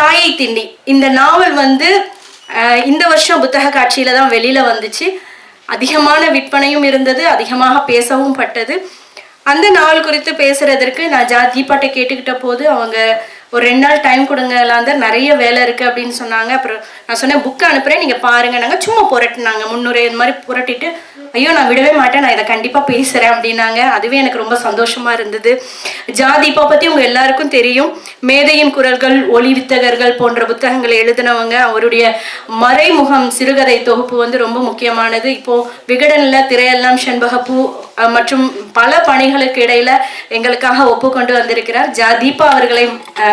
தாயை திண்டி இந்த நாவல் வந்து இந்த வருஷம் புத்தக காட்சியில தான் வெளியில வந்துச்சு. அதிகமான விற்பனையும் இருந்தது அதிகமாக பேசவும் பட்டது. அந்த நாவல் குறித்து பேசுறதற்கு நான் ஜா தீபாட்டை கேட்டுக்கிட்ட போது அவங்க ஒரு ரெண்டு நாள் டைம் கொடுங்க எல்லாந்தர் நிறைய வேலை இருக்குது அப்படின்னு சொன்னாங்க. அப்புறம் நான் சொன்னேன் புக்கை அனுப்புகிறேன் நீங்கள் பாருங்க. நாங்கள் சும்மா புரட்டினாங்க. முன்னுரை இந்த மாதிரி புரட்டிட்டு ஐயோ நான் விடவே மாட்டேன். நான் இதை கண்டிப்பாக பேசுகிறேன் அப்படின்னாங்க. அதுவே எனக்கு ரொம்ப சந்தோஷமாக இருந்தது. ஜாதிப்பா பற்றி உங்கள் எல்லாருக்கும் தெரியும். மேதையின் குரல்கள் ஒளி வித்தகர்கள் போன்ற புத்தகங்களை எழுதினவங்க அவருடைய மறைமுகம் சிறுகதை தொகுப்பு வந்து ரொம்ப முக்கியமானது. இப்போது விகடனில் திரையெல்லாம் செண்பகப்பூ மற்றும் பல பணிகளுக்கு இடையில எங்களுக்காக ஒப்புக்கொண்டு வந்திருக்கிறார். ஜா தீபா அவர்களை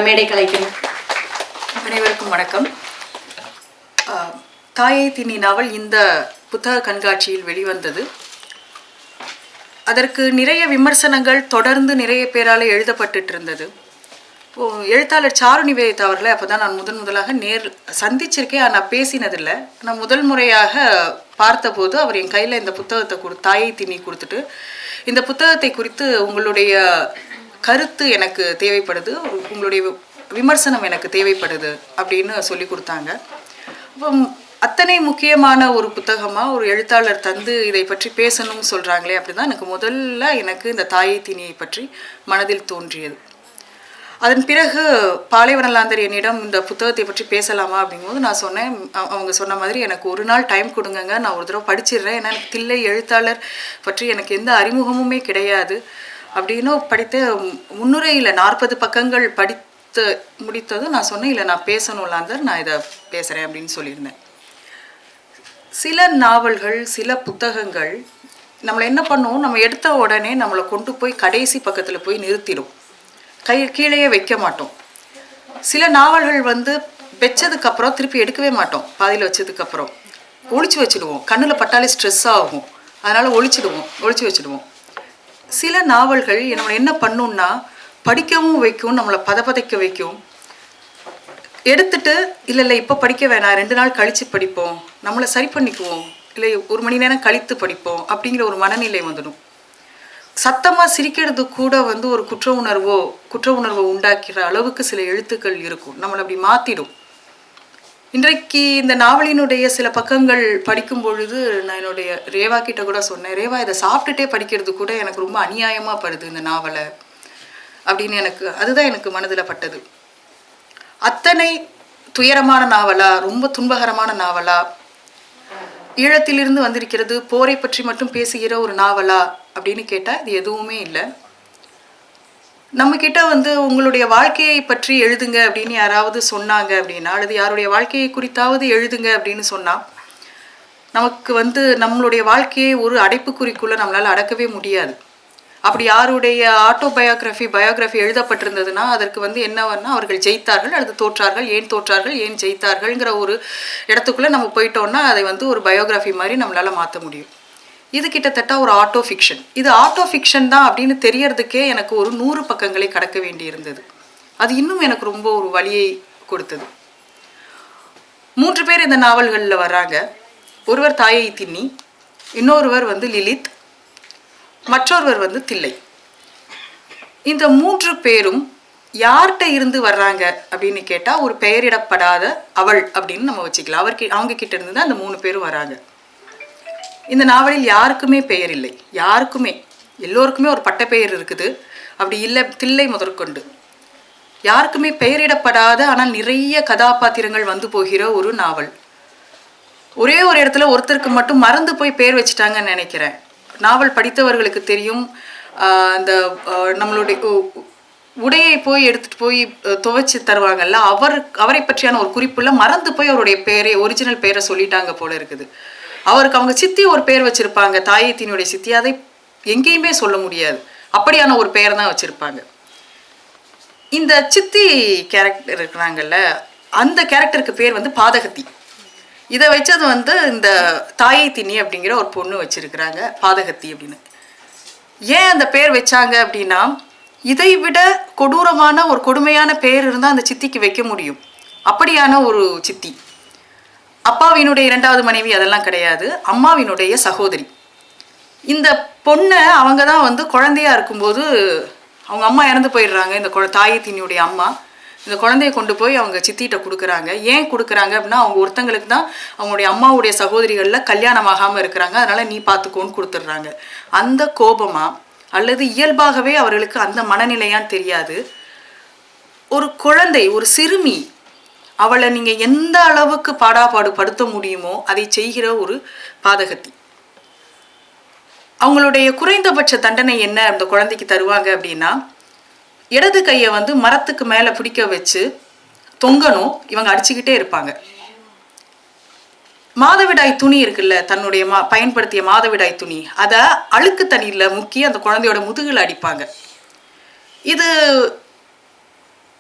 மேடை கலைக்கிறேன் அனைவருக்கும் வணக்கம். தாயை தினி நாவல் இந்த புத்தக கண்காட்சியில் வெளிவந்தது. அதற்கு நிறைய விமர்சனங்கள் தொடர்ந்து நிறைய பேரால் எழுதப்பட்டுட்டு இருந்தது எழுத்தாளர் சாரு நிவேதிதா அவர்களை அப்போ தான் நான் முதன் முதலாக நேர் சந்திச்சிருக்கேன். ஆனால் பேசினதில்லை. நான் முதல் முறையாக பார்த்தபோது அவர் என் கையில் இந்த புத்தகத்தை கொடு தாயை திணி கொடுத்துட்டு இந்த புத்தகத்தை குறித்து உங்களுடைய கருத்து எனக்கு தேவைப்படுது உங்களுடைய விமர்சனம் எனக்கு தேவைப்படுது அப்படின்னு சொல்லி கொடுத்தாங்க. அப்போ அத்தனை முக்கியமான ஒரு புத்தகமாக ஒரு எழுத்தாளர் தந்து இதை பற்றி பேசணும்னு சொல்கிறாங்களே அப்படிதான் எனக்கு முதல்ல எனக்கு இந்த தாயை திணியை பற்றி மனதில் தோன்றியது. அதன் பிறகு பாலைவனலாந்தர் என்னிடம் இந்த புத்தகத்தை பற்றி பேசலாமா அப்படிங்கும்போது நான் சொன்னேன் அவங்க சொன்ன மாதிரி எனக்கு ஒரு நாள் டைம் கொடுங்கங்க நான் ஒரு தடவை படிச்சிடுறேன். ஏன்னா எனக்கு தில்லை எழுத்தாளர் பற்றி எனக்கு எந்த அறிமுகமுமே கிடையாது. அப்படின்னு படித்த முன்னுரையில் நாற்பது பக்கங்கள் படித்து முடித்ததும் நான் சொன்னேன் இல்லை நான் பேசணும்லாந்தர் நான் இதை பேசுகிறேன் அப்படின்னு சொல்லியிருந்தேன். சில நாவல்கள் சில புத்தகங்கள் நம்மளை என்ன பண்ணுவோம் நம்ம எடுத்த உடனே நம்மளை கொண்டு போய் கடைசி பக்கத்தில் போய் நிறுத்திடும் கை கீழேயே வைக்க மாட்டோம். சில நாவல்கள் வந்து வச்சதுக்கப்புறம் திருப்பி எடுக்கவே மாட்டோம். பாதியில் வச்சதுக்கப்புறம் ஒழிச்சு வச்சுடுவோம். கண்ணில் பட்டாலே ஸ்ட்ரெஸ் ஆகும். அதனால் ஒழிச்சிடுவோம் ஒழிச்சு வச்சுடுவோம். சில நாவல்கள் நம்மளை என்ன பண்ணும்னா படிக்கவும் வைக்கும் நம்மளை பதப்பதைக்க வைக்கும். எடுத்துட்டு இல்லை இல்லை இப்போ படிக்க வேணாம் ரெண்டு நாள் கழித்து படிப்போம் நம்மளை சரி பண்ணிக்குவோம் இல்லை ஒரு மணி நேரம் கழித்து படிப்போம் அப்படிங்கிற ஒரு மனநிலை வந்துடும். சத்தமாக சிரிக்கிறது கூட வந்து ஒரு குற்ற உணர்வோ குற்ற உணர்வை உண்டாக்கிற அளவுக்கு சில எழுத்துக்கள் இருக்கும். நம்மளை அப்படி மாற்றிடும் இன்றைக்கு இந்த நாவலினுடைய சில பக்கங்கள் படிக்கும் பொழுது நான் என்னுடைய ரேவா கிட்ட கூட சொன்னேன் ரேவா இதை சாப்பிட்டுட்டே படிக்கிறது கூட எனக்கு ரொம்ப அநியாயமாக படுது இந்த நாவலை. அப்படின்னு எனக்கு அதுதான் எனக்கு மனதில் பட்டது. அத்தனை துயரமான நாவலா ரொம்ப துன்பகரமான நாவலா ஈழத்திலிருந்து வந்திருக்கிறது போரை பற்றி மட்டும் பேசுகிற ஒரு நாவலா அப்படின்னு கேட்டால் இது எதுவுமே இல்லை. நம்ம கிட்ட வந்து உங்களுடைய வாழ்க்கையை பற்றி எழுதுங்க அப்படின்னு யாராவது சொன்னாங்க அப்படின்னா அல்லது யாருடைய வாழ்க்கையை குறித்தாவது எழுதுங்க அப்படின்னு சொன்னா நமக்கு வந்து நம்மளுடைய வாழ்க்கையை ஒரு அடைப்புக்குறிக்குள்ள நம்மளால் அடக்கவே முடியாது. அப்படி யாருடைய ஆட்டோபயோகிராஃபி பயோகிராஃபி எழுதப்பட்டிருந்ததுன்னா அதற்கு வந்து என்னவன்னா அவர்கள் ஜெயித்தார்கள் அல்லது தோற்றார்கள் ஏன் தோற்றார்கள் ஏன் ஜெயித்தார்கள்ங்கிற ஒரு இடத்துக்குள்ளே நம்ம போயிட்டோம்னா அதை வந்து ஒரு பயோகிராஃபி மாதிரி நம்மளால் மாற்ற முடியும். இது கிட்டத்தட்ட ஒரு ஆட்டோ ஃபிக்ஷன் இது ஆட்டோ ஃபிக்ஷன் தான் அப்படின்னு தெரியறதுக்கே எனக்கு ஒரு நூறு பக்கங்களை கடக்க வேண்டியிருந்தது. அது இன்னும் எனக்கு ரொம்ப ஒரு வழியை கொடுத்தது. மூன்று பேர் இந்த நாவல்களில் வர்றாங்க. ஒருவர் தாயை தின்னி இன்னொருவர் வந்து லிலித் மற்றொருவர் வந்து தில்லை. இந்த மூன்று பேரும் யார்கிட்ட இருந்து வர்றாங்க அப்படின்னு கேட்டால் ஒரு பெயரிடப்படாத அவள் அப்படின்னு நம்ம வச்சுக்கலாம். அவர்கி அவங்க கிட்ட இருந்து தான் அந்த மூணு பேரும் வராங்க. இந்த நாவலில் யாருக்குமே பெயர் இல்லை. யாருக்குமே. எல்லோருக்குமே ஒரு பட்டப்பெயர் இருக்குது. அப்படி இல்லை தில்லை முதற்கொண்டு. யாருக்குமே பெயரிடப்படாத ஆனால் நிறைய கதாபாத்திரங்கள் வந்து போகிற ஒரு நாவல். ஒரே ஒரு இடத்துல ஒருத்தருக்கு மட்டும் மறந்து போய் பெயர் வச்சுட்டாங்கன்னு நினைக்கிறேன். நாவல் படித்தவர்களுக்கு தெரியும். அந்த நம்மளுடைய உ- உடையை போய் எடுத்துட்டு போய் துவைச்சு தருவாங்கல்ல அவர் அவரை பற்றியான ஒரு குறிப்புல மறந்து போய் அவருடைய பெயரை ஒரிஜினல் பேரை சொல்லிட்டாங்க போல இருக்குது. அவருக்கு அவங்க சித்தி ஒரு பேர் வச்சிருப்பாங்க. தாயத்தினுடைய சித்தி. அதை எங்கேயுமே சொல்ல முடியாது. அப்படியான ஒரு பெயர் தான் வச்சிருப்பாங்க. இந்த சித்தி கேரக்டர் இருக்கிறாங்கல்ல அந்த கேரக்டருக்கு பேர் வந்து பாதகத்தி. இதை வச்சது வந்து இந்த தாயை தினி அப்படிங்கிற ஒரு பொண்ணு வச்சிருக்கிறாங்க பாதகத்தி அப்படின்னு. ஏன் அந்த பேர் வச்சாங்க அப்படின்னா இதை விட கொடூரமான ஒரு கொடுமையான பேர் இருந்தால் அந்த சித்திக்கு வைக்க முடியும். அப்படியான ஒரு சித்தி. அப்பாவினுடைய இரண்டாவது மனைவி அதெல்லாம் கிடையாது. அம்மாவினுடைய சகோதரி. இந்த பொண்ணை அவங்க தான் வந்து குழந்தையா இருக்கும்போது அவங்க அம்மா இறந்து போயிடுறாங்க. இந்த குழ தாயத்தினுடைய அம்மா. இந்த குழந்தைய கொண்டு போய் அவங்க சித்திகிட்ட கொடுக்குறாங்க. ஏன் கொடுக்குறாங்க அப்படின்னா அவங்க ஒருத்தங்களுக்கு தான் அவங்களுடைய அம்மாவுடைய சகோதரிகளில் கல்யாணம் ஆகாமல் இருக்கிறாங்க. அதனால் நீ பார்த்துக்கோன்னு கொடுத்துட்றாங்க. அந்த கோபமா அல்லது இயல்பாகவே அவர்களுக்கு அந்த மனநிலையான்னு தெரியாது. ஒரு குழந்தை ஒரு சிறுமி அவளை நீங்க எந்த அளவுக்கு பாடாபாடு படுத்த முடியுமோ அதை செய்கிற ஒரு பாதகத்தி. அவங்களுடைய குறைந்தபட்ச தண்டனை என்ன அந்த குழந்தைக்கு தருவாங்க அப்படின்னா இடது கையை வந்து மரத்துக்கு மேலே பிடிக்க வச்சு தொங்கணும் இவங்க அடிச்சுக்கிட்டே இருப்பாங்க. மாதவிடாய் துணி இருக்குல்ல தன்னுடைய மா பயன்படுத்திய மாதவிடாய் துணி அதை அழுக்கு தண்ணியில் முக்கி அந்த குழந்தையோட முதுகில் அடிப்பாங்க. இது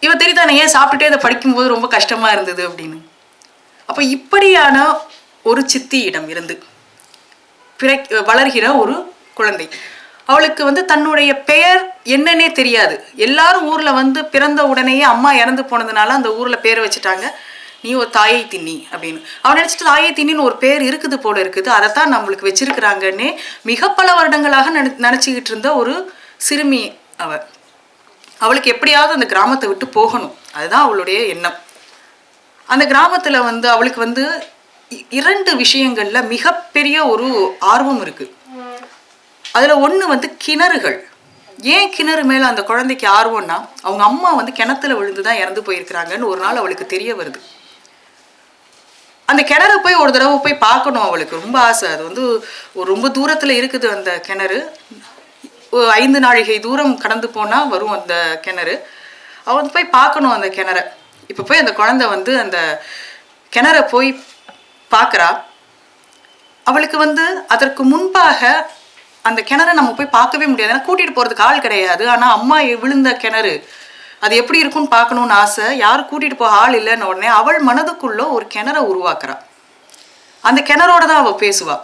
இவ தெரியுதானே ஏன் சாப்பிட்டுட்டே இதை படிக்கும்போது ரொம்ப கஷ்டமா இருந்தது அப்படின்னு? அப்போ இப்படியான ஒரு சித்தியிடம் இருந்து பிற வளர்கிற ஒரு குழந்தை. அவளுக்கு வந்து தன்னுடைய பெயர் என்னன்னே தெரியாது. எல்லாரும் ஊர்ல வந்து பிறந்த உடனேயே அம்மா இறந்து போனதுனால அந்த ஊர்ல பேரை வச்சுட்டாங்க. நீ ஒரு தாயை தின்னி அப்படின்னு. அவன் நினச்சிட்டு தாயை தின்னின்னு ஒரு பேர் இருக்குது போல இருக்குது. அதை தான் நம்மளுக்கு வச்சிருக்கிறாங்கன்னே மிக பல வருடங்களாக நினை நினச்சிக்கிட்டு இருந்த ஒரு சிறுமி அவ. அவளுக்கு எப்படியாவது அந்த கிராமத்தை விட்டு போகணும். அதுதான் அவளுடைய எண்ணம். அந்த கிராமத்தில் வந்து அவளுக்கு வந்து இ- இரண்டு விஷயங்களில் மிகப்பெரிய ஒரு ஆர்வம் இருக்குது அதில் ஒன்று வந்து கிணறுகள். ஏன் கிணறு மேலே அந்த குழந்தைக்கு ஆர்வம்னா அவங்க அம்மா வந்து கிணத்துல விழுந்து தான் இறந்து போயிருக்கிறாங்கன்னு ஒரு நாள் அவளுக்கு தெரிய வருது. அந்த கிணறு போய் ஒரு தடவை போய் பார்க்கணும் அவளுக்கு. ரொம்ப ஆசை. அது வந்து ஒரு ரொம்ப தூரத்தில் இருக்குது அந்த கிணறு. ஐந்து நாழிகை தூரம் கடந்து போனால் வரும் அந்த கிணறு. அவள் வந்து போய் பார்க்கணும் அந்த கிணற. இப்போ போய் அந்த குழந்தை வந்து அந்த கிணற போய் பார்க்குறா. அவளுக்கு வந்து அதற்கு முன்பாக அந்த கிணறை நம்ம போய் பார்க்கவே முடியாது. ஏன்னா கூட்டிகிட்டு போகிறதுக்கு ஆள் கிடையாது. ஆனால் அம்மா விழுந்த கிணறு. அது எப்படி இருக்கும்னு பார்க்கணும்னு ஆசை. யாரும் கூட்டிகிட்டு போக ஆள் இல்லைன்னு உடனே அவள் மனதுக்குள்ளே ஒரு கிணற உருவாக்குறா. அந்த கிணறோட தான் அவள் பேசுவாள்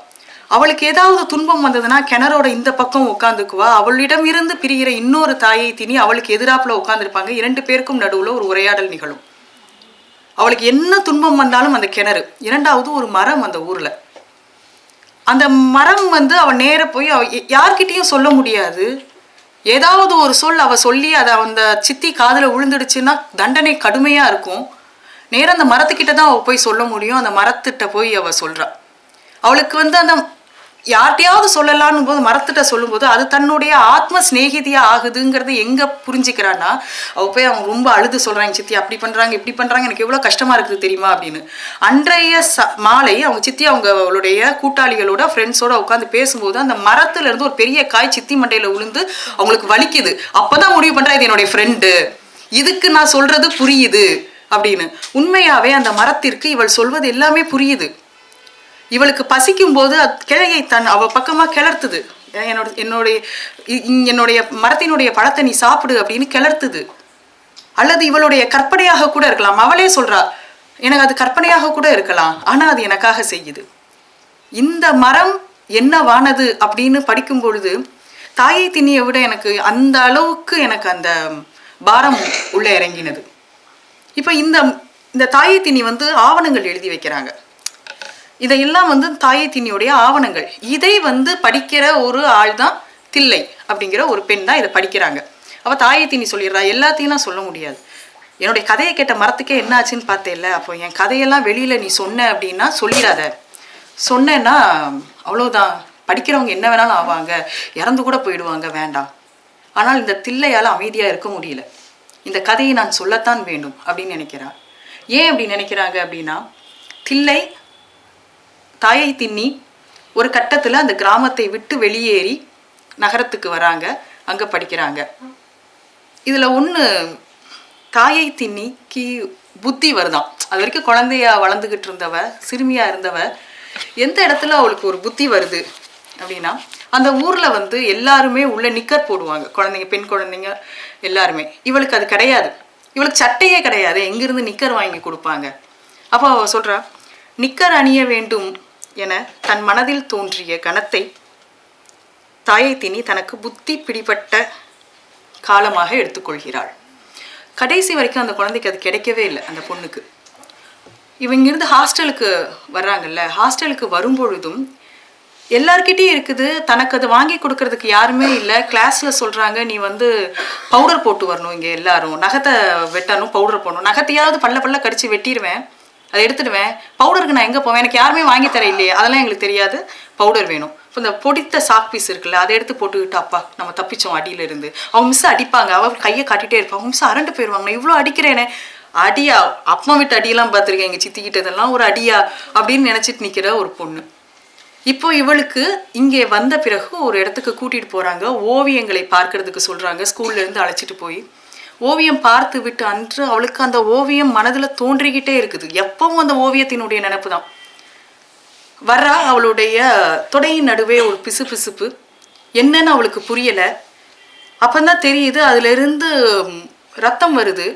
அவளுக்கு ஏதாவது துன்பம் வந்ததுன்னா கிணறோட இந்த பக்கம் உட்காந்துக்குவா அவளிடம் இருந்து பிரிகிற இன்னொரு தாயை திணி அவளுக்கு எதிராப்புல உட்காந்துருப்பாங்க இரண்டு பேருக்கும் நடுவுல ஒரு உரையாடல் நிகழும். அவளுக்கு என்ன துன்பம் வந்தாலும் அந்த கிணறு. இரண்டாவது ஒரு மரம் அந்த ஊர்ல. அந்த மரம் வந்து அவள் நேர போய் அவ யார்கிட்டேயும் யார்கிட்டயும் சொல்ல முடியாது. ஏதாவது ஒரு சொல் அவ சொல்லி அதை அந்த சித்தி காதில் விழுந்துடுச்சுன்னா தண்டனை கடுமையா இருக்கும். நேராக அந்த மரத்துக்கிட்ட தான் அவள் போய் சொல்ல முடியும். அந்த மரத்திட்ட போய் அவ சொல்றா. அவளுக்கு வந்து அந்த யார்கிட்டயாவது சொல்லலான்னு போது மரத்திட்ட சொல்லும்போது அது தன்னுடைய ஆத்ம சிநேகிதியா ஆகுதுங்கிறது எங்க புரிஞ்சுக்கிறான்னா அவ போய் அவங்க ரொம்ப அழுது சொல்றாங்க சித்தி அப்படி பண்றாங்க இப்படி பண்றாங்க எனக்கு எவ்வளவு கஷ்டமா இருக்குது தெரியுமா அப்படின்னு. அன்றைய ச மாலை அவங்க சித்தி அவங்க அவளுடைய கூட்டாளிகளோட ஃப்ரெண்ட்ஸோட உட்காந்து பேசும்போது அந்த மரத்துல இருந்து ஒரு பெரிய காய் சித்தி மண்டையில விழுந்து அவங்களுக்கு வலிக்குது. அப்பதான் முடிவு பண்றா இது என்னுடைய ஃப்ரெண்டு இதுக்கு நான் சொல்றது புரியுது அப்படின்னு. உண்மையாவே அந்த மரத்திற்கு இவள் சொல்வது எல்லாமே புரியுது. இவளுக்கு பசிக்கும் போது அது கிளையை தன் அவ பக்கமா கிளர்த்துது. என்னோட என்னுடைய இ- இ- என்னுடைய மரத்தினுடைய பழத்தை நீ சாப்பிடு அப்படின்னு கிளர்த்துது. அல்லது இவளுடைய கற்பனையாக கூட இருக்கலாம். அவளே சொல்றா எனக்கு அது கற்பனையாக கூட இருக்கலாம். ஆனால் அது எனக்காக செய்யுது. இந்த மரம் என்னவானது அப்படின்னு படிக்கும் பொழுது தாயை திண்ணியை விட எனக்கு அந்த அளவுக்கு எனக்கு அந்த பாரம் உள்ள இறங்கினது. இப்போ இந்த இந்த தாயை திணி வந்து ஆவணங்கள் எழுதி வைக்கிறாங்க. இதையெல்லாம் வந்து தாயை திணியுடைய ஆவணங்கள். இதை வந்து படிக்கிற ஒரு ஆள் தான் தில்லை அப்படிங்கிற ஒரு பெண் தான் இதை படிக்கிறாங்க. அவ தாயை திணி சொல்லிடுறா எல்லாத்தையும் நான் சொல்ல முடியாது. என்னுடைய கதையை கேட்ட மரத்துக்கே என்ன ஆச்சுன்னு பார்த்தேல்ல அப்போ என் கதையெல்லாம் வெளியில நீ சொன்ன அப்படின்னா சொல்லிடாத. சொன்னேன்னா அவ்வளவுதான். படிக்கிறவங்க என்ன வேணாலும் ஆவாங்க. இறந்து கூட போயிடுவாங்க வேண்டாம். ஆனால் இந்த தில்லையால அமைதியா இருக்க முடியல. இந்த கதையை நான் சொல்லத்தான் வேண்டும் அப்படின்னு நினைக்கிறான் ஏன் அப்படி நினைக்கிறாங்க அப்படின்னா தில்லை தாயை தின்னி ஒரு கட்டத்தில் அந்த கிராமத்தை விட்டு வெளியேறி நகரத்துக்கு வராங்க. அங்கே படிக்கிறாங்க. இதில் ஒன்று தாயை தின்னிக்கு புத்தி வருதான் அது வரைக்கும் குழந்தையா வளர்ந்துக்கிட்டு இருந்தவ சிறுமியாக இருந்தவ எந்த இடத்துல அவளுக்கு ஒரு புத்தி வருது அப்படின்னா அந்த ஊரில் வந்து எல்லாருமே உள்ள நிக்கர் போடுவாங்க. குழந்தைங்க பெண் குழந்தைங்க எல்லாருமே. இவளுக்கு அது கிடையாது. இவளுக்கு சட்டையே கிடையாது. எங்கேருந்து நிக்கர் வாங்கி கொடுப்பாங்க. அப்போ அவள் சொல்கிறா நிக்கர் அணிய வேண்டும். என தன் மனதில் தோன்றிய கணத்தை தாயை தினி தனக்கு புத்தி பிடிபட்ட காலமாக எடுத்துக்கொள்கிறாள் கடைசி வரைக்கும் அந்த குழந்தைக்கு அது கிடைக்கவே இல்லை அந்த பொண்ணுக்கு. இவங்க இருந்து ஹாஸ்டலுக்கு வர்றாங்கல்ல ஹாஸ்டலுக்கு வரும்பொழுதும் எல்லார்கிட்டையும் இருக்குது தனக்கு அது வாங்கி கொடுக்கறதுக்கு யாருமே இல்லை கிளாஸில் சொல்கிறாங்க நீ வந்து பவுடர் போட்டு வரணும் இங்கே எல்லாரும். நகத்தை வெட்டணும் பவுடர் போடணும். நகத்தையாவது பல்ல பல்ல கடிச்சு வெட்டிடுவேன் அதை எடுத்துடுவேன். பவுடருக்கு நான் எங்கே போவேன்? எனக்கு யாருமே வாங்கி தர இல்லையே. அதெல்லாம் எங்களுக்கு தெரியாது. பவுடர் வேணும். இப்போ இந்த பொடித்த சாக் பீஸ் இருக்குல்ல அதை எடுத்து போட்டுக்கிட்டு அப்பா நம்ம தப்பிச்சோம் அடியில இருந்து அவங்க மிஸ் அடிப்பாங்க. அவள் கையை காட்டிகிட்டே இருப்பாங்க அவங்க மிஸ் அரண்டு போயிடுவாங்க நான் இவ்வளோ அடிக்கிறேனே. அடியா? அப்பா விட்டு அடியெல்லாம் பார்த்துருக்கேன். எங்கள் சித்திக்கிட்டதெல்லாம் ஒரு அடியா? அப்படின்னு நினச்சிட்டு நிற்கிற ஒரு பொண்ணு. இப்போ இவளுக்கு இங்கே வந்த பிறகு ஒரு இடத்துக்கு கூட்டிகிட்டு போகிறாங்க ஓவியங்களை பார்க்கறதுக்கு சொல்கிறாங்க ஸ்கூல்லேருந்து அழைச்சிட்டு போய். ஓவியம் பார்த்து விட்டு அன்று அவளுக்கு அந்த ஓவியம் மனதில் தோன்றிக்கிட்டே இருக்குது. எப்பவும் அந்த ஓவியத்தினுடைய நினப்பு தான் வர்றா அவளுடைய தொடையின் நடுவே ஒரு பிசு பிசுப்பு. என்னன்னு அவளுக்கு புரியலை. அப்பந்தான் தெரியுது அதிலிருந்து ரத்தம் வருது.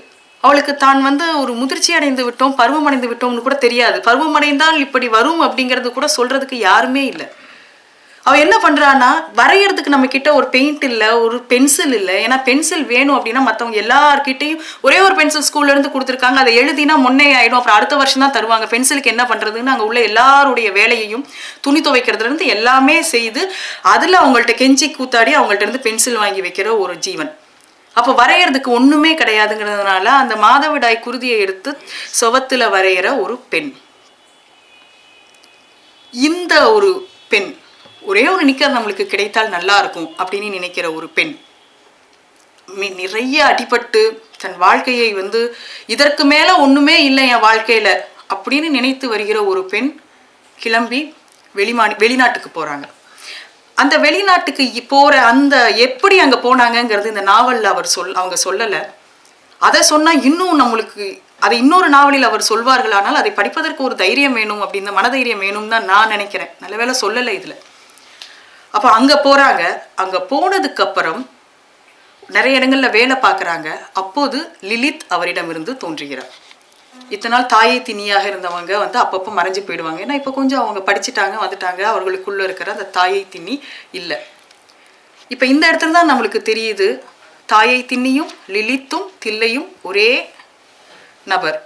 அவளுக்கு தான் வந்து ஒரு முதிர்ச்சி அடைந்து விட்டோம் பருவம் அடைந்து விட்டோம்னு கூட தெரியாது. பருவம் அடைந்தால் இப்படி வரும் அப்படிங்கிறது கூட சொல்கிறதுக்கு யாருமே இல்லை. அவ என்ன பண்ணுறான்னா வரைகிறதுக்கு நம்ம கிட்ட ஒரு பெயிண்ட் இல்ல ஒரு பென்சில் இல்ல. ஏன்னா பென்சில் வேணும் அப்படின்னா மத்தவங்க எல்லார்கிட்டையும் ஒரே ஒரு பென்சில் ஸ்கூல்ல இருந்து கொடுத்துருக்காங்க. அதை எழுதினா முன்னே ஆயிடும். அப்புறம் அடுத்த வருஷம் தான் தருவாங்க. பென்சிலுக்கு என்ன பண்றதுன்னு அங்க உள்ள எல்லாருடைய வேலையையும் துணி துவைக்கிறதுல இருந்து எல்லாமே செய்து அதுல அவங்கள்ட்ட கெஞ்சி கூத்தாடி அவங்கள்ட்ட இருந்து பென்சில் வாங்கி வைக்கிற ஒரு ஜீவன். அப்போ வரைகிறதுக்கு ஒண்ணுமே கிடையாதுங்கிறதுனால அந்த மாதவிடாய் குருதியை எடுத்து சுவத்துல வரைகிற ஒரு பெண். இந்த ஒரு பெண். ஒரே ஒரு நிக்கர் நம்மளுக்கு கிடைத்தால் நல்லா இருக்கும் அப்படின்னு நினைக்கிற ஒரு பெண். மி- நிறைய அடிபட்டு தன் வாழ்க்கையை வந்து இதற்கு மேலே ஒன்றுமே இல்லை என் வாழ்க்கையில் அப்படின்னு நினைத்து வருகிற ஒரு பெண் கிளம்பி வெளிமாநி வெளிநாட்டுக்கு போகிறாங்க அந்த வெளிநாட்டுக்கு போகிற அந்த எப்படி அங்கே போனாங்கங்கிறது இந்த நாவலில் அவர் சொல் அவங்க சொல்லலை. அதை சொன்னால் இன்னும் நம்மளுக்கு அதை இன்னொரு நாவலில் அவர் சொல்வார்களானால் அதை படிப்பதற்கு ஒரு தைரியம் வேணும் அப்படின்னு மனதைரியம் வேணும் தான் நான் நினைக்கிறேன். நல்ல வேளை சொல்லலை இதில். அப்போ அங்கே போகிறாங்க அங்கே போனதுக்கப்புறம் நிறைய இடங்களில் வேலை பார்க்குறாங்க. அப்போது லிலித் அவரிடமிருந்து தோன்றுகிறார். இத்தனை நாள் தாயை திணியாக இருந்தவங்க வந்து அப்பப்போ மறைஞ்சு போயிடுவாங்க. ஏன்னா இப்போ கொஞ்சம் அவங்க படிச்சுட்டாங்க வந்துட்டாங்க அவர்களுக்குள்ளே இருக்கிற அந்த தாயை திண்ணி இல்லை. இப்போ இந்த இடத்துல தான் நம்மளுக்கு தெரியுது. தாயை திண்ணியும் லிலித்தும் தில்லையும் ஒரே நபர்.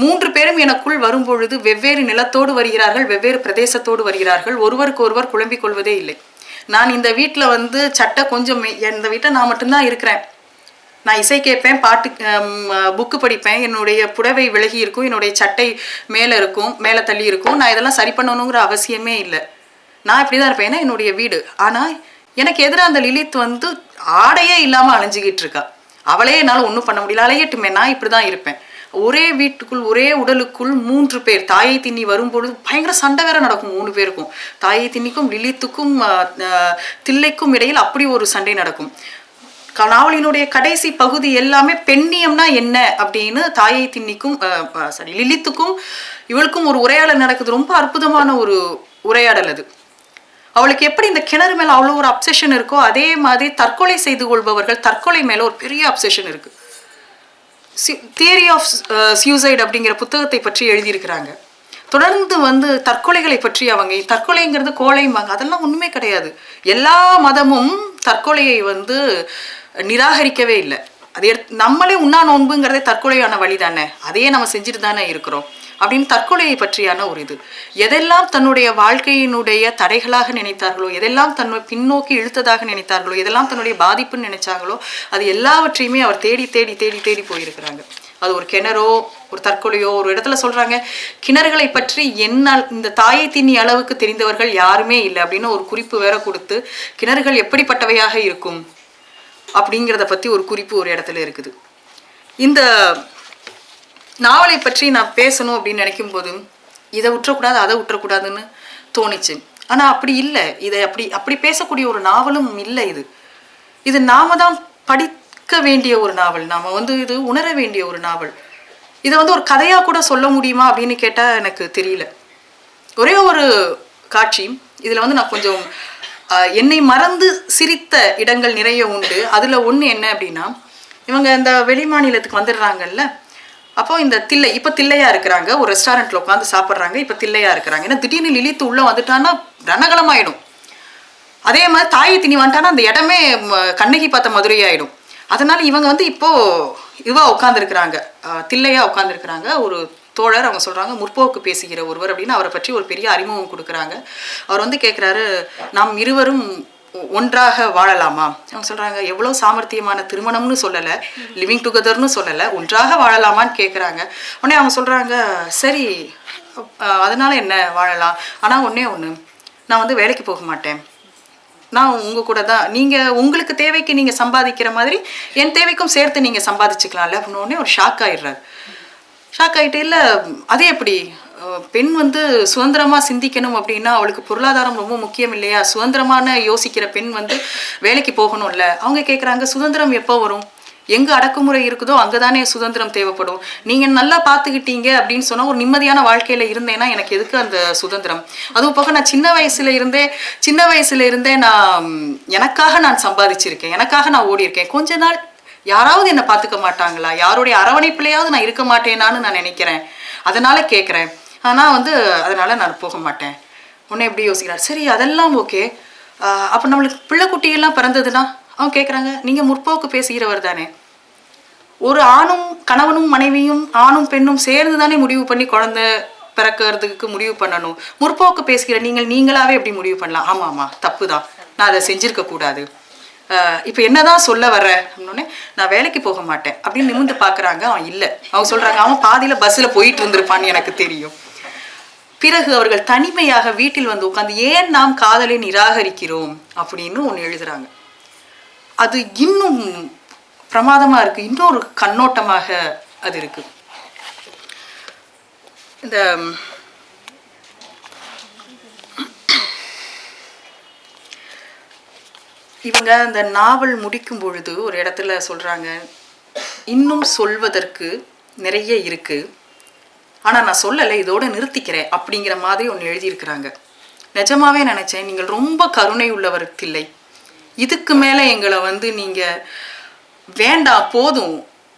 மூன்று பேரும் எனக்குள் வரும்பொழுது வெவ்வேறு நிலத்தோடு வருகிறார்கள் வெவ்வேறு பிரதேசத்தோடு வருகிறார்கள். ஒருவருக்கு ஒருவர் குழம்பிக் கொள்வதே இல்லை. நான் இந்த வீட்டில் வந்து சட்டை கொஞ்சம் இந்த வீட்டை நான் மட்டும்தான் இருக்கிறேன். நான் இசை கேட்பேன் பாட்டு புக்கு படிப்பேன். என்னுடைய புடவை விலகி இருக்கும் என்னுடைய சட்டை மேலே இருக்கும் மேலே தள்ளி இருக்கும். நான் இதெல்லாம் சரி பண்ணணுங்கிற அவசியமே இல்லை. நான் இப்படி தான் இருப்பேன். ஏன்னா என்னுடைய வீடு. ஆனால் எனக்கு எதிராக அந்த லிலித் வந்து ஆடையே இல்லாமல் அலைஞ்சிக்கிட்டு இருக்கா. அவளே என்னால் ஒன்றும் பண்ண முடியல. அலையட்டுமே நான் இப்படி தான் இருப்பேன். ஒரே வீட்டுக்குள் ஒரே உடலுக்குள் மூன்று பேர் தாயை திண்ணி வரும்பொழுது பயங்கர சண்டை வேற நடக்கும் மூணு பேருக்கும். தாயை திண்ணிக்கும் லிலித்துக்கும் தில்லைக்கும் இடையில் அப்படி ஒரு சண்டை நடக்கும். க- நாவலினுடைய கடைசி பகுதி எல்லாமே பெண்ணியம்னா என்ன அப்படின்னு தாயை திண்ணிக்கும் சாரி லிலித்துக்கும் இவளுக்கும் ஒரு உரையாடல் நடக்குது. ரொம்ப அற்புதமான ஒரு உரையாடல் அது. அவளுக்கு எப்படி இந்த கிணறு மேல அவ்வளோ ஒரு அப்செஷன் இருக்கோ அதே மாதிரி தற்கொலை செய்து கொள்பவர்கள் தற்கொலை மேல ஒரு பெரிய அப்செஷன் இருக்கு. தியரி ஆஃப் சியூசைட் அப்படிங்கிற புத்தகத்தை பற்றி எழுதியிருக்கிறாங்க. தொடர்ந்து வந்து தற்கொலைகளை பற்றி அவங்க தற்கொலைங்கிறது கோழைம்பாங்க அதெல்லாம் ஒண்ணுமே கிடையாது. எல்லா மதமும் தற்கொலையை வந்து நிராகரிக்கவே இல்லை. அது எடுத்- நம்மளே உண்ணா நோன்புங்கிறதே தற்கொலையான வழி தானே. அதையே நம்ம செஞ்சுட்டு தானே இருக்கிறோம். அப்படின்னு தற்கொலையை பற்றியான ஒரு இது. எதெல்லாம் தன்னுடைய வாழ்க்கையினுடைய தடைகளாக நினைத்தார்களோ எதெல்லாம் தன்னை பின்னோக்கி இழுத்ததாக நினைத்தார்களோ எதெல்லாம் தன்னுடைய பாதிப்புன்னு நினைச்சாங்களோ அது எல்லாவற்றையுமே அவர் தேடி தேடி தேடி தேடி போயிருக்கிறாங்க. அது ஒரு கிணறோ ஒரு தற்கொலையோ ஒரு இடத்துல சொல்றாங்க கிணறுகளை பற்றி என்ன இந்த தாயை திண்ணி அளவுக்கு தெரிந்தவர்கள் யாருமே இல்லை. அப்படின்னு ஒரு குறிப்பு வேற கொடுத்து கிணறுகள் எப்படிப்பட்டவையாக இருக்கும்? அப்படிங்கிறத பற்றி ஒரு குறிப்பு ஒரு இடத்துல இருக்குது. இந்த நாவலை பற்றி நான் பேசணும் அப்படின்னு நினைக்கும் போது இதை விட்டுறக்கூடாது அதை விட்டுறக்கூடாதுன்னு தோணுச்சு. ஆனா அப்படி இல்லை. இதை அப்படி அப்படி பேசக்கூடிய ஒரு நாவலும் இல்லை இது. இது நாம தான் படிக்க வேண்டிய ஒரு நாவல். நாம வந்து இது உணர வேண்டிய ஒரு நாவல். இதை வந்து ஒரு கதையாக கூட சொல்ல முடியுமா அப்படின்னு கேட்டால் எனக்கு தெரியல. ஒரே ஒரு காட்சி. இதில் வந்து நான் கொஞ்சம் என்னை மறந்து சிரித்த இடங்கள் நிறைய உண்டு. அதில் ஒன்று என்ன அப்படின்னா இவங்க இந்த வெளி மாநிலத்துக்கு வந்துடுறாங்கல்ல அப்போ இந்த தில்லை இப்போ தில்லையாக இருக்கிறாங்க ஒரு ரெஸ்டாரண்ட்டில் உட்காந்து சாப்பிட்றாங்க இப்போ தில்லையா இருக்கிறாங்க. ஏன்னா திடீர்னு லிலித்து உள்ளே வந்துட்டான்னா ரணகலமாயிடும் அதே மாதிரி தாயை திணி வந்துட்டான்னா அந்த இடமே கண்ணகி பார்த்த மதுரை ஆகிடும் அதனால் இவங்க வந்து இப்போது இதுவாக உட்காந்துருக்குறாங்க தில்லையாக உட்காந்துருக்குறாங்க ஒரு தோழர் அவங்க சொல்கிறாங்க முற்போக்கு பேசுகிற ஒருவர் அப்படின்னு அவரை பற்றி ஒரு பெரிய அறிமுகம் கொடுக்குறாங்க. அவர் வந்து கேட்குறாரு நாம் இருவரும் ஒ- ஒன்றாக வாழலாமா? அவங்க சொல்கிறாங்க எவ்வளோ சாமர்த்தியமான திருமணம்னு சொல்லலை லிவிங் டுகெதர்னு சொல்லலை ஒன்றாக வாழலாமான்னு கேட்குறாங்க உடனே அவங்க சொல்கிறாங்க சரி அதனால் என்ன வாழலாம்? ஆனால் ஒன்றே ஒன்று நான் வந்து வேலைக்கு போக மாட்டேன். நான் உங்கள் கூட தான் நீங்கள் உங்களுக்கு தேவைக்கு நீங்கள் சம்பாதிக்கிற மாதிரி என் தேவைக்கும் சேர்த்து நீங்கள் சம்பாதிச்சுக்கலாம்ல? அப்படின்னு உடனே ஒரு ஷாக் ஆயிடுறாரு. ஷாக் ஆயிட்டு இல்லை அதே எப்படி? பெண் வந்து சுதந்திரமா சிந்திக்கணும் அப்படின்னா அவளுக்கு பொருளாதாரம் ரொம்ப முக்கியம் இல்லையா? சுதந்திரமான யோசிக்கிற பெண் வந்து வேலைக்கு போகணும்ல. அவங்க கேட்குறாங்க சுதந்திரம் எப்போ வரும்? எங்க அடக்குமுறை இருக்குதோ அங்கதானே சுதந்திரம் தேவைப்படும். நீங்க நல்லா பார்த்துக்கிட்டீங்க அப்படின்னு சொன்னா ஒரு நிம்மதியான வாழ்க்கையில இருந்தேன்னா எனக்கு எதுக்கு அந்த சுதந்திரம்? அதுவும் போக நான் சின்ன வயசுல இருந்தே சின்ன வயசுல இருந்தே நான் எனக்காக நான் சம்பாதிச்சிருக்கேன். எனக்காக நான் ஓடி இருக்கேன் கொஞ்ச நாள் யாராவது என்னை பார்த்துக்க மாட்டாங்களா? யாருடைய அரவணைப்பிலையாவது நான் இருக்க மாட்டேனான்னு நான் நினைக்கிறேன். அதனால கேட்குறேன் ஆனால் வந்து அதனால நான் போக மாட்டேன். உன்னை எப்படி யோசிக்கிறார்? சரி அதெல்லாம் ஓகே. அப்போ நம்மளுக்கு பிள்ளைக்குட்டியெல்லாம் பிறந்ததுன்னா? அவங்க கேட்குறாங்க நீங்கள் முற்போக்கு பேசுகிறவர் தானே. ஒரு ஆணும் கணவனும் மனைவியும் ஆணும் பெண்ணும் சேர்ந்து தானே முடிவு பண்ணி குழந்தை பிறக்கிறதுக்கு முடிவு பண்ணணும். முற்போக்கு பேசுகிற நீங்கள் நீங்களாவே எப்படி முடிவு பண்ணலாம்? ஆமாம் ஆமாம் தப்பு தான் நான் அதை செஞ்சுருக்க கூடாது. இப்போ என்னதான் சொல்ல வர அப்படின்னே நான் வேலைக்கு போக மாட்டேன். அப்படின்னு நிமிர்ந்து பார்க்குறாங்க அவன் இல்லை. அவங்க சொல்கிறாங்க அவன் பாதியில் பஸ்ஸில் போயிட்டு இருந்திருப்பான்னு எனக்கு தெரியும். பிறகு அவர்கள் தனிமையாக வீட்டில் வந்து உட்காந்து ஏன் நாம் காதலை நிராகரிக்கிறோம்? அப்படின்னு ஒன்று எழுதுறாங்க. அது இன்னும் பிரமாதமாக இருக்குது இன்னொரு கண்ணோட்டமாக அது இருக்குது இந்த இவங்க அந்த நாவல் முடிக்கும் பொழுது ஒரு இடத்துல சொல்கிறாங்க இன்னும் சொல்வதற்கு நிறைய இருக்குது ஆனால் நான் சொல்லலை இதோட நிறுத்திக்கிறேன் அப்படிங்கிற மாதிரி ஒன்று எழுதியிருக்கிறாங்க. நிஜமாவே நினச்சேன் நீங்கள் ரொம்ப கருணை உள்ளவர் இல்லை இதுக்கு மேலே எங்களை வந்து நீங்கள் வேண்டாம் போதும்.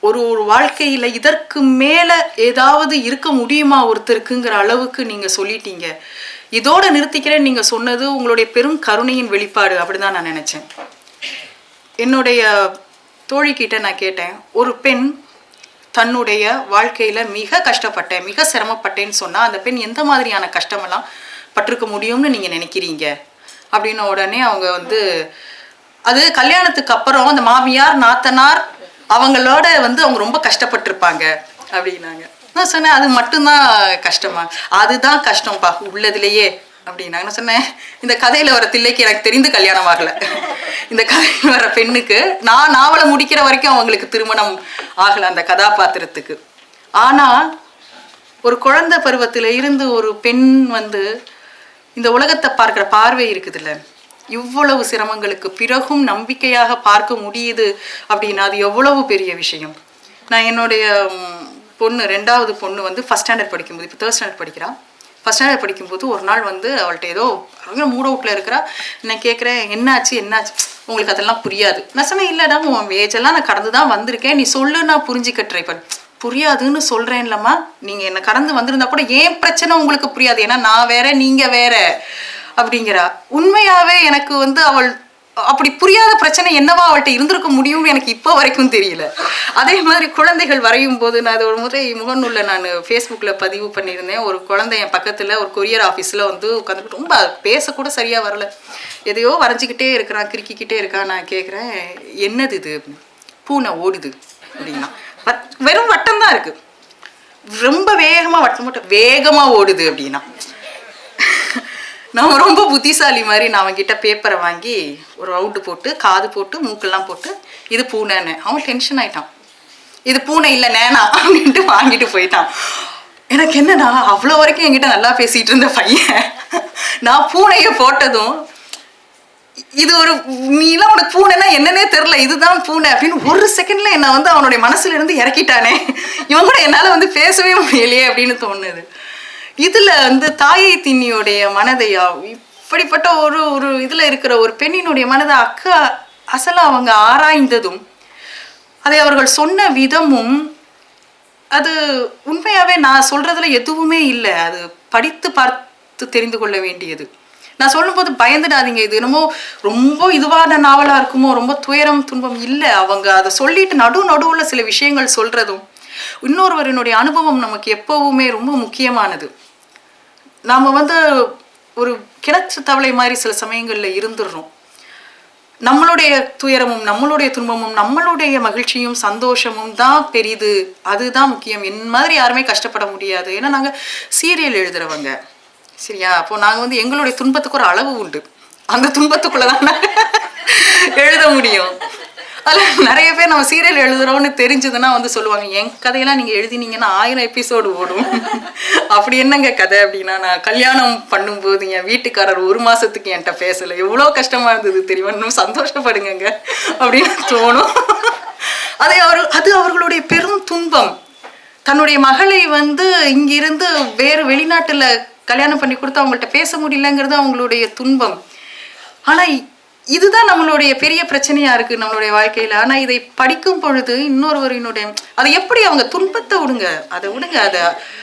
ஒரு ஒரு வாழ்க்கையில் இதற்கு மேலே ஏதாவது இருக்க முடியுமா ஒருத்தருக்குங்கிற அளவுக்கு நீங்கள் சொல்லிட்டீங்க. இதோட நிறுத்திக்கிறேன் நீங்க சொன்னது உங்களுடைய பெரும் கருணையின் வெளிப்பாடு அப்படிதான் நான் நினைச்சேன். என்னுடைய தோழிக்கிட்ட நான் கேட்டேன் ஒரு பெண் தன்னுடைய வாழ்க்கையில மிக கஷ்டப்பட்டேன் மிக சிரமப்பட்டேன்னு சொன்னா அந்த பெண் எந்த மாதிரியான கஷ்டமெல்லாம் பட்டிருக்க முடியும்னு நீங்க நினைக்கிறீங்க? அப்படின்ன உடனே அவங்க வந்து அது கல்யாணத்துக்கு அப்புறம் அந்த மாமியார் நாத்தனார் அவங்களோட வந்து அவங்க ரொம்ப கஷ்டப்பட்டிருப்பாங்க அப்படின்னாங்க. நான் சொன்னேன் அது மட்டும்தான் கஷ்டமா? அதுதான் கஷ்டம்ப்பா உள்ளதுலேயே அப்படின்னாங்க நான் சொன்னேன் இந்த கதையில வர தில்லைக்கு எனக்கு தெரிந்து கல்யாணம் ஆகல. இந்த கதையில் வர பெண்ணுக்கு நான் நாவலை முடிக்கிற வரைக்கும் அவங்களுக்கு திருமணம் ஆகல அந்த கதாபாத்திரத்துக்கு. ஆனா ஒரு குழந்தை பருவத்துல இருந்து ஒரு பெண் வந்து இந்த உலகத்தை பார்க்குற பார்வை இருக்குதுல்ல. இவ்வளவு சிரமங்களுக்கு பிறகும் நம்பிக்கையாக பார்க்க முடியுது அப்படின்னா அது எவ்வளவு பெரிய விஷயம்? நான் என்னுடைய பொண்ணு ரெண்டாவது பொண்ணு வந்து ஃபஸ்ட் ஸ்டாண்டர்ட் படிக்கும்போது இப்போ தேர்ட் ஸ்டாண்டர்ட் படிக்கிறான் ஃபஸ்ட் ஸ்டாண்டர்ட் படிக்கும்போது ஒரு நாள் வந்து அவள்கிட்ட ஏதோ ரொம்ப மூட் அவுட்டில் இருக்கிறா. நான் கேட்குறேன் என்னாச்சு? என்னாச்சு? உங்களுக்கு அதெல்லாம் புரியாது. நான் சொன்னேன் இல்லைடா உன் ஏஜெல்லாம் நான் கடந்து தான் வந்திருக்கேன். நீ சொல்லு நான் புரிஞ்சிக்க ட்ரை பண்ண புரியாதுன்னு சொல்கிறேன்லம்மா நீங்கள் என்னை கடந்து வந்திருந்தா கூட ஏன் பிரச்சனை உங்களுக்கு புரியாது? ஏன்னா நான் வேற நீங்கள் வேற. அப்படிங்கிறா. உண்மையாகவே எனக்கு வந்து அவள் அப்படி புரியாத பிரச்சனை என்னவா அவள்கிட்ட இருந்திருக்க முடியும்னு எனக்கு இப்போ வரைக்கும் தெரியல. அதே மாதிரி குழந்தைகள் வரையும் போது நான் அது ஒரு முறை முகநூலில் நான் ஃபேஸ்புக்கில் பதிவு பண்ணியிருந்தேன். ஒரு குழந்தை என் பக்கத்தில் ஒரு கொரியர் ஆஃபீஸில் வந்து உட்காந்துட்டு ரொம்ப பேசக்கூட சரியாக வரல. எதையோ வரைஞ்சிக்கிட்டே இருக்கிறான் கிறுக்கிக்கிட்டே இருக்கான். நான் கேட்குறேன் என்னது இது? பூனை ஓடுது. அப்படின்னா. வெறும் வட்டம் தான் ரொம்ப வேகமாக வட்டம் மட்டும் வேகமாக ஓடுது அப்படின்னா. நான் ரொம்ப புத்திசாலி மாதிரி நான் அவன்கிட்ட பேப்பரை வாங்கி ஒரு ரவுண்டு போட்டு காது போட்டு மூக்கெல்லாம் போட்டு இது பூனைன்னு. அவன் டென்ஷன் ஆயிட்டான். இது பூனை இல்லை நேனா? அப்படின்ட்டு வாங்கிட்டு போயிட்டான். எனக்கு என்னன்னா அவ்வளோ வரைக்கும் என்கிட்ட நல்லா பேசிகிட்டு இருந்த பையன். நான் பூனையை போட்டதும் இது ஒரு நீலாம் உனக்கு பூனைனா என்னன்னே தெரில இதுதான் பூனை அப்படின்னு ஒரு செகண்ட்ல என்னை வந்து அவனுடைய மனசுல இருந்து இறக்கிட்டானே. இவன் கூட என்னால வந்து பேசவே முடியலையே அப்படின்னு தோணுது. இதுல வந்து தாயை தின்னியுடைய மனதையா இப்படிப்பட்ட ஒரு ஒரு இதுல இருக்கிற ஒரு பெண்ணினுடைய மனதை அக்கா அசல அவங்க ஆராய்ந்ததும் அதை அவர்கள் சொன்ன விதமும் அது உண்மையாவே நான் சொல்றதுல எதுவுமே இல்லை. அது படித்து பார்த்து தெரிந்து கொள்ள வேண்டியது. நான் சொல்லும்போது பயந்துடாதீங்க. இது என்னமோ ரொம்ப இதுவான நாவலா இருக்குமோ ரொம்ப துயரம் துன்பம் இல்லை. அவங்க அதை சொல்லிட்டு நடு நடுவுல சில விஷயங்கள் சொல்றதும் இன்னொருவரினுடைய அனுபவம் நமக்கு எப்பவுமே ரொம்ப முக்கியமானது. நாம் வந்து ஒரு கிணற்று தவளை மாதிரி சில சமயங்களில் இருந்துடுறோம். நம்மளுடைய துயரமும் நம்மளுடைய துன்பமும் நம்மளுடைய மகிழ்ச்சியும் சந்தோஷமும் தான் பெரிது. அதுதான் முக்கியம். என் மாதிரி யாருமே கஷ்டப்பட முடியாது. ஏன்னா நாங்கள் சீரியல் எழுதுறவங்க. சரியா? அப்போ நாங்கள் வந்து எங்களுடைய துன்பத்துக்கு ஒரு அளவு உண்டு. அந்த துன்பத்துக்குள்ளே தான் எழுத முடியும். அதில் நிறைய பேர் நம்ம சீரியல் எழுதுறோம்னு தெரிஞ்சதுன்னா வந்து சொல்லுவாங்க என் கதையெல்லாம் நீங்கள் எழுதினீங்கன்னா ஆயிரம் எபிசோடு ஓடும். அப்படி என்னங்க கதை அப்படின்னா நான் கல்யாணம் பண்ணும்போது என் வீட்டுக்காரர் ஒரு மாதத்துக்கு என்கிட்ட பேசலை. எவ்வளோ கஷ்டமாக இருந்தது தெரியுமா? இன்னும் சந்தோஷப்படுங்க அப்படின்னு தோணும். அதை அவர் அது அவர்களுடைய பெரும் துன்பம். தன்னுடைய மகளை வந்து இங்கிருந்து வேறு வெளிநாட்டில் கல்யாணம் பண்ணி கொடுத்து அவங்கள்ட்ட பேச முடியலங்கிறது அவங்களுடைய துன்பம். ஆனால் இதுதான் நம்மளுடைய பெரிய பிரச்சனையா இருக்கு நம்மளுடைய வாழ்க்கையில. ஆனா இதை படிக்கும் பொழுது இன்னொருவரினுடைய அதை எப்படி அவங்க துன்பத்தை விடுங்க? அதை விடுங்க அதை.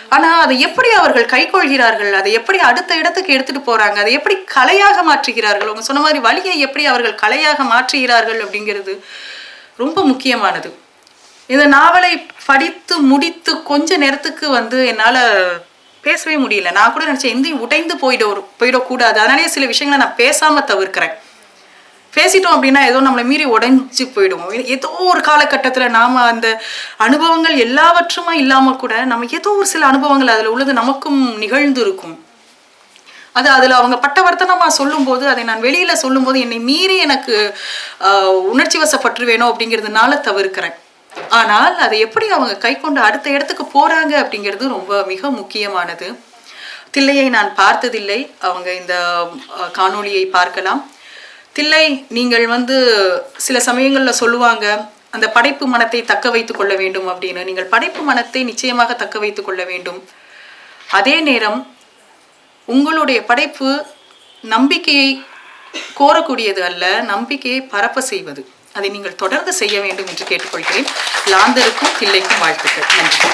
ஆனா அதை எப்படி அவர்கள் கைக்கொள்கிறார்கள் அதை எப்படி அடுத்த இடத்துக்கு எடுத்துட்டு போறாங்க? அதை எப்படி கலையாக மாற்றுகிறார்கள்? அவங்க சொன்ன மாதிரி வழியை எப்படி அவர்கள் கலையாக மாற்றுகிறார்கள் அப்படிங்கிறது ரொம்ப முக்கியமானது. இந்த நாவலை படித்து முடித்து கொஞ்ச நேரத்துக்கு வந்து என்னால பேசவே முடியல. நான் கூட நினைச்சேன் எந்தையும் உடைந்து போயிட ஒரு போயிடக்கூடாது. அதனாலேயே சில விஷயங்களை நான் பேசாம தவிர்க்கிறேன். பேசிட்டோம் அப்படின்னா ஏதோ நம்மளை மீறி உடைஞ்சு போயிடுவோம். ஏதோ ஒரு காலகட்டத்தில் நாம் அந்த அனுபவங்கள் எல்லாவற்றுமா இல்லாமல் கூட நம்ம ஏதோ ஒரு சில அனுபவங்கள் அதில் உள்ளது நமக்கும் நிகழ்ந்து இருக்கும். அது அதில் அவங்க பட்ட வர்த்தனமாக சொல்லும்போது அதை நான் வெளியில் சொல்லும்போது என்னை மீறி எனக்கு உணர்ச்சி உணர்ச்சி வேணும் அப்படிங்கிறதுனால தவிர்க்கிறேன். ஆனால் அதை எப்படி அவங்க கை கொண்டு அடுத்த இடத்துக்கு போகிறாங்க அப்படிங்கிறது ரொம்ப மிக முக்கியமானது. தில்லையை நான் பார்த்ததில்லை. அவங்க இந்த காணொளியை பார்க்கலாம். தில்லை நீங்கள் வந்து சில சமயங்களில் சொல்லுவாங்க அந்த படைப்பு மனத்தை தக்க வைத்து கொள்ள வேண்டும் அப்படின்னு. நீங்கள் படைப்பு மனத்தை நிச்சயமாக தக்க வைத்து கொள்ள வேண்டும். அதே நேரம் உங்களுடைய படைப்பு நம்பிக்கையை கோரக்கூடியது அல்ல நம்பிக்கையை பரப்ப செய்வது. அதை நீங்கள் தொடர்ந்து செய்ய வேண்டும் என்று கேட்டுக்கொள்கிறேன். லாந்தருக்கும் தில்லைக்கும் வாழ்த்துக்கள். நன்றி.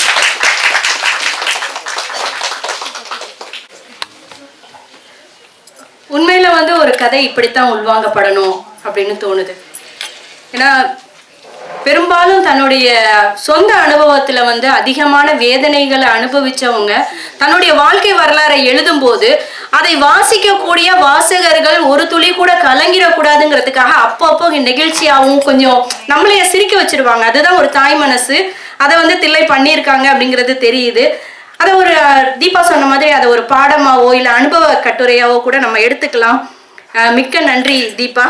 வந்து ஒரு கதை இப்படித்தான் உள்வாங்கப்படணும் அப்படின்னு தோணுது. ஏன்னா பெரும்பாலும் தன்னுடைய சொந்த அனுபவத்துல வந்து அதிகமான வேதனைகளை அனுபவிச்சவங்க தன்னுடைய வாழ்க்கை வரலாறை எழுதும்போது அதை வாசிக்கக்கூடிய வாசகர்கள் ஒரு துளி கூட கலங்கிடக்கூடாதுங்கிறதுக்காக அப்பப்போ நெகிழ்ச்சியாகவும் கொஞ்சம் நம்மளைய சிரிக்க வச்சிருவாங்க. அதுதான் ஒரு தாய் மனசு. அதை வந்து தில்லை பண்ணியிருக்காங்க அப்படிங்கிறது தெரியுது. அதை ஒரு தீபா சொன்ன மாதிரி அதை ஒரு பாடமாவோ இல்லை அனுபவ கட்டுரையாவோ கூட நம்ம எடுத்துக்கலாம். மிக்க நன்றி தீபா.